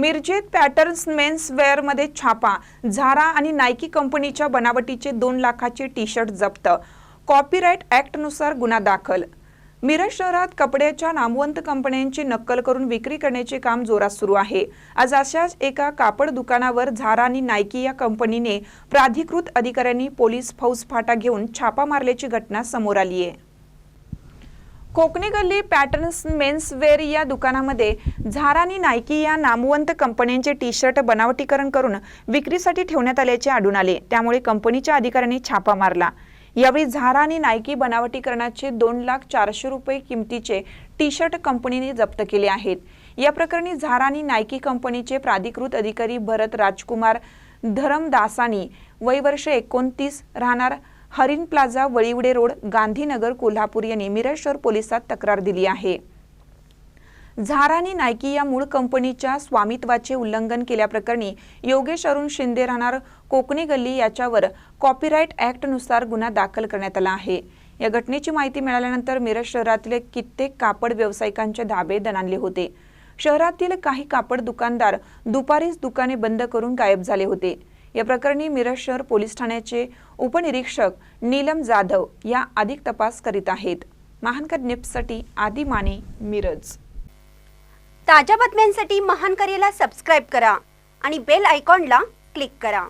मिरजेत patterns men's वेअरमध्ये छापा झारा आणि नायकी कंपनीच्या बनावटीचे दोन लाखाचे टी शर्ट जप्त. कॉपीराईट ॲक्टनुसार गुन्हा दाखल. मिरज शहरात कपड्याच्या नामवंत कंपन्यांची नक्कल करून विक्री करण्याचे काम जोरात सुरू आहे. आज अशाच एका कापड दुकानावर झारा आणि नायकी या कंपनीने प्राधिकृत अधिकाऱ्यांनी पोलीस फौजफाटा घेऊन छापा मारल्याची घटना समोर आली आहे. कोकणी गल्ली पॅटर्न्स मेन्स वेअर या दुकानामध्ये झारा आणि नायकी या नामवंत कंपन्यांचे टी शर्ट बनावटीकरण करून विक्रीसाठी ठेवण्यात आल्याचे आढळून आले. त्यामुळे कंपनीच्या अधिकाऱ्यांनी छापा मारला. यावेळी झारा आणि नायकी बनावटीकरणाचे दोन लाख चारशे रुपये किमतीचे टी शर्ट कंपनीने जप्त केले आहेत. या प्रकरणी झारा आणि नायकी कंपनीचे प्राधिकृत अधिकारी भरत राजकुमार धरमदासानी वय वर्ष एकोणतीस राहणार हरिण प्लाझा वळीवडे रोड गांधीनगर कोल्हापूर यांनी मिरज शहर पोलिसात तक्रार दिली आहे. झाराने नायकी या मूळ कंपनीच्या स्वामित्वाचे उल्लंघन केल्याप्रकरणी योगेश अरुण शिंदे राहणार कोकणी गल्ली याच्यावर कॉपीराईट ॲक्टनुसार गुन्हा दाखल करण्यात आला आहे. या घटनेची माहिती मिळाल्यानंतर मिरज शहरातील कित्येक कापड व्यावसायिकांचे धाबे दणाणले होते. शहरातील काही कापड दुकानदार दुपारीच दुकाने बंद करून गायब झाले होते. या प्रकरणी मिरज शहर पोलीस ठाण्याचे उपनिरीक्षक नीलम जाधव या अधिक तपास करीत आहेत. महानकर निप्ससाठी आदी माने मिरज. ताज्या बातम्यांसाठी महानकरेला सबस्क्राईब करा आणि बेल आयकॉनला क्लिक करा.